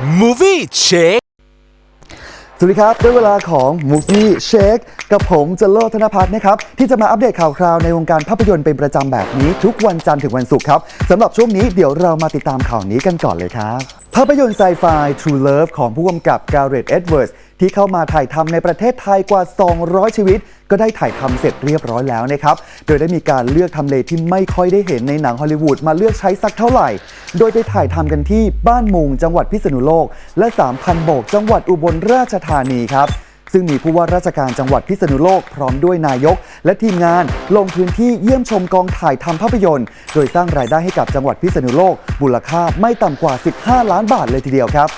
Movie Check สวัสดีครับด้วยเวลาของ Movie Shake กับผมจโลธนพัฒน์นะครับ ที่จะมาอัปเดตข่าวคราวในวงการภาพยนตร์เป็นประจำแบบนี้ ทุกวันจันทร์ถึงวันศุกร์ครับสำหรับช่วงนี้เดี๋ยวเรามาติดตามข่าวนี้กันก่อนเลยครับ ภาพยนตร์ไซไฟ True Love ของผู้กำกับ Gareth Edwards ที่เข้ามาถ่ายทำในประเทศไทยกว่า 200 ชีวิต ก็ได้ถ่ายทำเสร็จเรียบร้อยแล้วนะครับ โดยได้มีการเลือกทำเลที่ไม่ค่อยได้เห็นในหนังฮอลลีวูดมาเลือกใช้สักเท่าไหร่ โดยไปถ่ายทำกันที่บ้านมุงจังหวัดพิษณุโลก และ 3,000 โบก จังหวัดอุบลราชธานีครับ ซึ่งมีผู้ว่าราชการจังหวัดพิษณุโลกพร้อมด้วยนายก และทีมงานลงพื้นที่เยี่ยมชมกองถ่ายทำภาพยนตร์ โดยสร้างรายได้ให้กับจังหวัดพิษณุโลกมูลค่าไม่ต่ำกว่า 15 ล้านบาทเลยทีเดียวครับ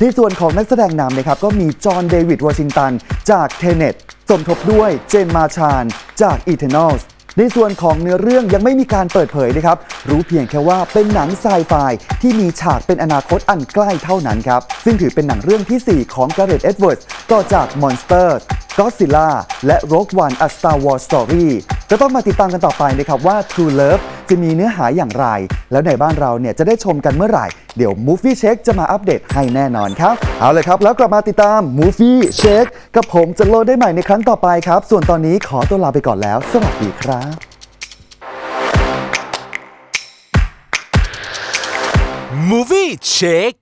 ในส่วนของนักแสดงนำนะครับก็มีจอห์นเดวิดวอชิงตันจากเทเน็ตสมทบด้วยเจนมาชานจาก e t e r n a l s ในส่วนของเนื้อเรื่องยังไม่มีการเปิดเผยนะครับ รู้เพียงแค่ว่าเป็นหนังไซไฟที่มีฉากเป็นอนาคตอันใกล้เท่านั้นครับ ซึ่งถือเป็นหนังเรื่องทีสี่4 ของกาเรตเอ็ดเวิร์ดต่อจากมอนสเตอร์ก็ซิลล่าและ Rogue One A Star Wars Story จะต้องมาติดตามกันต่อไปนะครับว่า True Love จะมีเนื้อหาอย่างไร แล้วในบ้านเราเนี่ยจะได้ชมกันเมื่อไหร่ เดี๋ยว Movie Check จะมาอัปเดตให้แน่นอนครับ เอาเลยครับ แล้วกลับมาติดตาม Movie Check กับผมจะโลดได้ใหม่ในครั้งต่อไปครับ ส่วนตอนนี้ขอตัวลาไปก่อนแล้ว สวัสดีครับ Movie Check